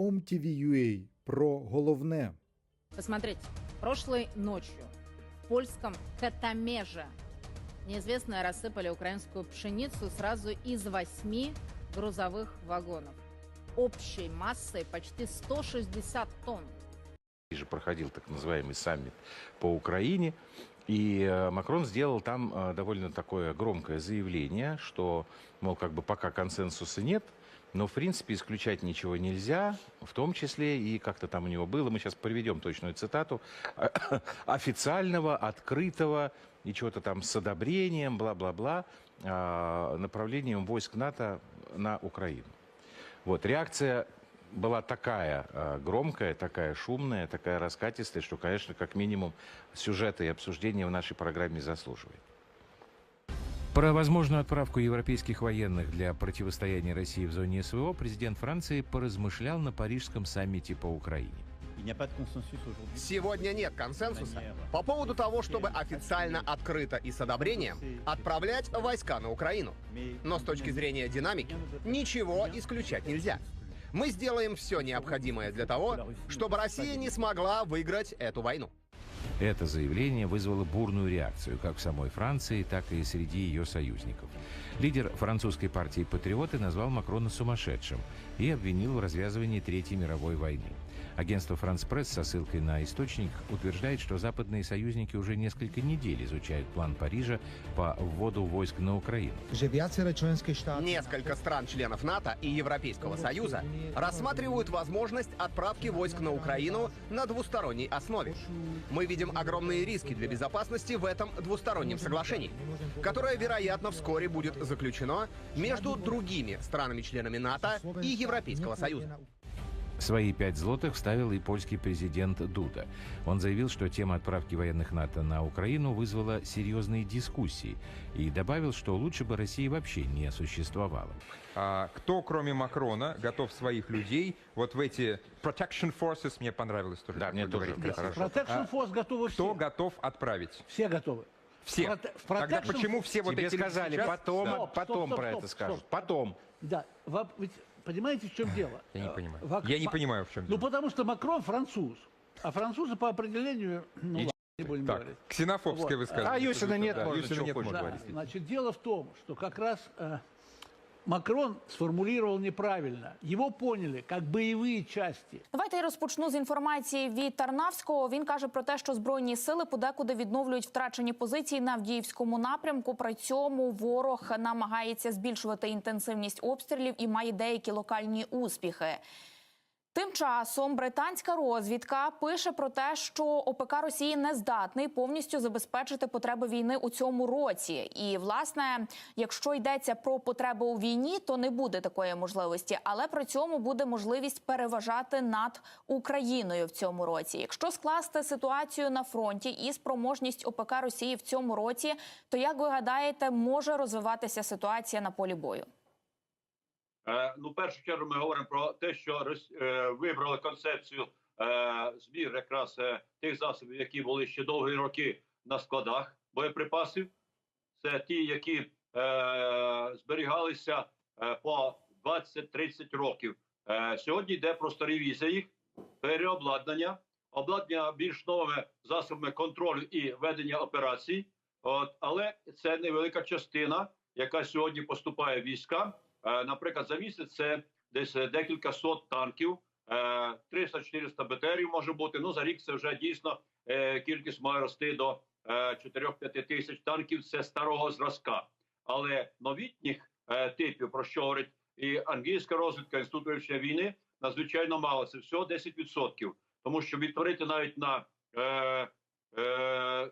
OMTV.ua про головне. Посмотрите, прошлой ночью в польском Катамеже неизвестные рассыпали украинскую пшеницу сразу из восьми грузовых вагонов общей массой почти 160 тонн. же проходил так называемый саммит по Украине, и э, Макрон сделал там э, довольно такое громкое заявление, что, мол, как бы пока консенсуса нет, но, в принципе, исключать ничего нельзя, в том числе и как-то там у него было, мы сейчас приведем точную цитату, официального, открытого и чего-то там с одобрением, бла-бла-бла, а, направлением войск НАТО на Украину. Вот, реакция была такая э, громкая, такая шумная, такая раскатистая, что, конечно, как минимум сюжета и обсуждения в нашей программе заслуживает. Про возможную отправку европейских военных для противостояния России в зоне СВО президент Франции поразмышлял на парижском саммите по Украине. Сегодня нет консенсуса по поводу того, чтобы официально, открыто и с одобрением отправлять войска на Украину. Но с точки зрения динамики, ничего исключать нельзя. Мы сделаем все необходимое для того, чтобы Россия не смогла выиграть эту войну. Это заявление вызвало бурную реакцию как в самой Франции, так и среди ее союзников. Лидер французской партии «Патриоты» назвал Макрона сумасшедшим и обвинил в развязывании Третьей мировой войны. Агентство «Франс Пресс» со ссылкой на источник утверждает, что западные союзники уже несколько недель изучают план Парижа по вводу войск на Украину. Несколько стран-членов НАТО и Европейского Союза рассматривают возможность отправки войск на Украину на двусторонней основе. Мы видим огромные риски для безопасности в этом двустороннем соглашении, которое, вероятно, вскоре будет заключено между другими странами-членами НАТО и Европейского Союза. Свои пять злотых вставил и польский президент Дуда. Он заявил, что тема отправки военных НАТО на Украину вызвала серьезные дискуссии и добавил, что лучше бы России вообще не существовало. А, кто, кроме Макрона, готов своих людей вот в эти protection forces, мне понравилось тоже. Да, мне тоже говорите. хорошо. Protection Force готовы Кто все. готов отправить? Все готовы. Все. В Тогда почему все вот Тебе эти сказали, сейчас- потом, Да. Стоп, потом стоп, про стоп, это стоп, скажут. стоп. Потом. Да, во- ведь понимаете, в чем дело? Я не Э, понимаю. вак- Я не по- понимаю, в чем Ну, дело. потому что Макрон француз. А французы по определению... Ну, И- ладно, не будем Так, говорить. ксенофобское Вот. высказывание. А Юсина нет, Да, можно Юсина нет, можно Да, говорить. значит, дело в том, что как раз э, Макрон сформулировал неправильно. Его поняли как бойові часті. Давайте я розпочну з інформації від Тарнавського. Він каже про те, що збройні сили подекуди відновлюють втрачені позиції на Авдіївському напрямку. При цьому ворог намагається збільшувати інтенсивність обстрілів і має деякі локальні успіхи. Тим часом британська розвідка пише про те, що ОПК Росії не здатний повністю забезпечити потреби війни у цьому році. І власне, якщо йдеться про потреби у війні, то не буде такої можливості, але при цьому буде можливість переважати над Україною в цьому році. Якщо скласти ситуацію на фронті і спроможність ОПК Росії в цьому році, то як ви гадаєте, може розвиватися ситуація на полі бою? Е, Ну, в першу чергу ми говоримо про те, що е, вибрали концепцію е, збір якраз тих засобів, які були ще довгі роки на складах боєприпасів. Це ті, які зберігалися по 20-30 років. Сьогодні йде просто ревізія їх, переобладнання, обладнання більш новими засобами контролю і ведення операцій. От, але це невелика частина, яка сьогодні поступає військам. Е, Наприклад, за місяць це десь е, декілька сот танків, е, 300-400 БТРів може бути. Ну за рік це вже дійсно е, кількість має рости до е, 4-5 тисяч танків. Це старого зразка. Але новітніх е, типів, про що говорить і англійська розвідка інститут вивчення війни, надзвичайно мало. Це всього 10%. Тому що відтворити навіть на е, е,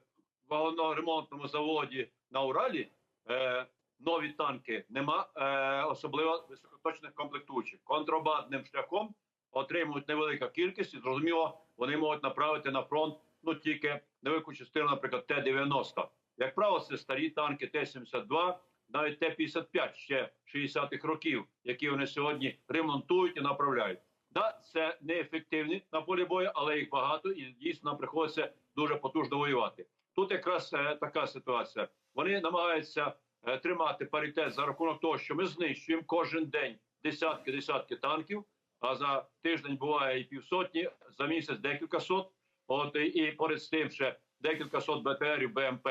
вагоноремонтному заводі на Уралі. Е, нові танки, нема е, особливо високоточних комплектуючих. Контрабандним шляхом отримують невелика кількість, і зрозуміло, вони можуть направити на фронт ну тільки невелику частину, наприклад, Т-90. Як правило, це старі танки Т-72, навіть Т-55 ще 60-х років, які вони сьогодні ремонтують і направляють. Да, це неефективні на полі бою, але їх багато і дійсно нам приходиться дуже потужно воювати. Тут якраз е, така ситуація. Вони намагаються тримати паритет за рахунок того, що ми знищуємо кожен день десятки десятки танків. а за тиждень буває і півсотні, за місяць декілька сот. От і, поряд з тим ще декілька сот БТРів, БМП,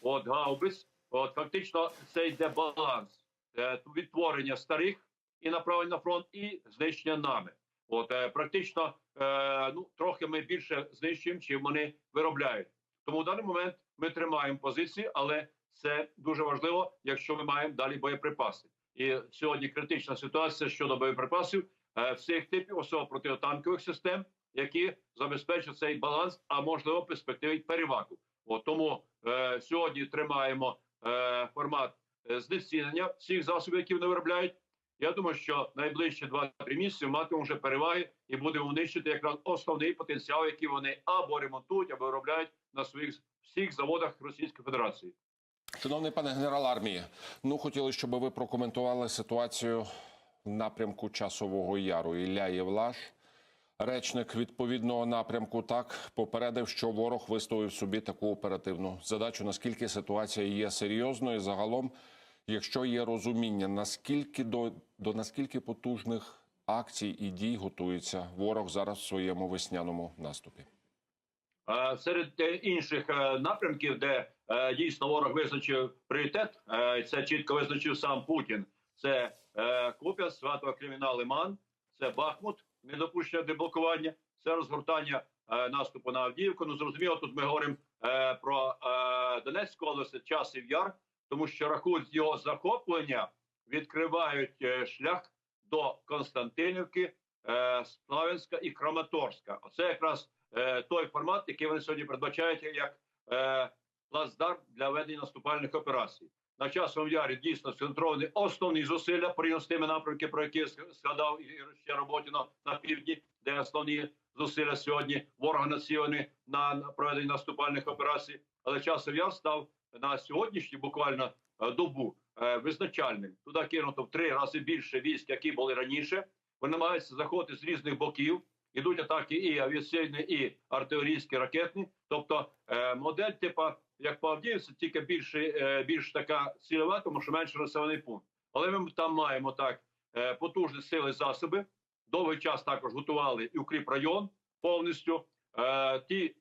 от гаубиць. От фактично це йде баланс е, відтворення старих і направлення на фронт, і знищення нами. От е, практично е, ну трохи ми більше знищуємо, чим вони виробляють. Тому в даний момент ми тримаємо позиції, але це дуже важливо, якщо ми маємо далі боєприпаси. І сьогодні критична ситуація щодо боєприпасів е, всіх типів, особливо протитанкових систем, які забезпечують цей баланс, а можливо перспективі перевагу. От тому е, сьогодні тримаємо е, формат е, знецінення всіх засобів, які вони виробляють. Я думаю, що найближчі 2-3 місяці матимемо вже переваги і будемо нищити якраз основний потенціал, який вони або ремонтують, або виробляють на своїх всіх заводах Російської Федерації. Шановний пане генерал армії, ну хотіли, щоб ви прокоментували ситуацію в напрямку часового яру. Ілля Євлаш, речник відповідного напрямку, так попередив, що ворог виставив собі таку оперативну задачу. Наскільки ситуація є серйозною? Загалом, якщо є розуміння, наскільки до, до наскільки потужних акцій і дій готується ворог зараз в своєму весняному наступі? Серед е, інших е, напрямків, де дійсно ворог визначив пріоритет, е, це чітко визначив сам Путін. Це е, Куп'янськ, Свято Кримінал Лиман, це Бахмут, недопущення деблокування, це розгортання е, наступу на Авдіївку. Ну зрозуміло, тут ми говоримо е, про е, Донецьку область, часів яр, тому що рахують його захоплення, відкривають е, шлях до Константинівки, е, Славянська і Краматорська. Оце якраз е, той формат, який вони сьогодні передбачають як е, плацдарм для ведення наступальних операцій. На часовому ярі дійсно сконцентровані основні зусилля порівняно тими напрямки, про які я згадав і ще Роботіно на півдні, де основні зусилля сьогодні ворога націлені на проведення наступальних операцій. Але часов яр став на сьогоднішню буквально е, добу е, визначальним. Туди кинуто в три рази більше військ, які були раніше. Вони намагаються заходити з різних боків. Ідуть атаки і авіаційні, і артилерійські, ракетні. Тобто е, модель, типа як по Авдіївці, тільки більше, е, більш така цільова, тому що менше населений пункт. Але ми там маємо так е, потужні сили засоби. Довгий час також готували і укріп район повністю. Е, ті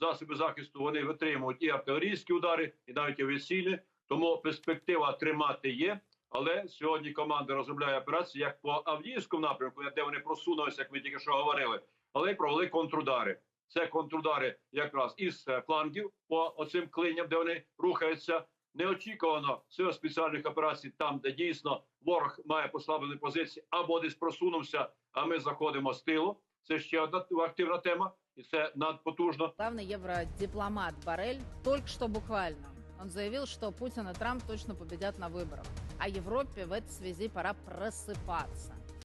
засоби захисту вони витримують і артилерійські удари, і навіть авіаційні. Тому перспектива тримати є. Але сьогодні команда розробляє операції як по Авдіївському напрямку, де вони просунулися, як ми тільки що говорили, але й провели контрудари. Це контрудари якраз із е, флангів по оцим клиням, де вони рухаються. Неочікувано сила спеціальних операцій, там, де дійсно ворог має послаблені позиції, або десь просунувся, а ми заходимо з тилу. Це ще одна активна тема, і це надпотужно. Главный евродипломат Барель только что буквально он заявил, что Путин и Трамп точно победят на выборах. А Европе в этой связи пора просыпаться.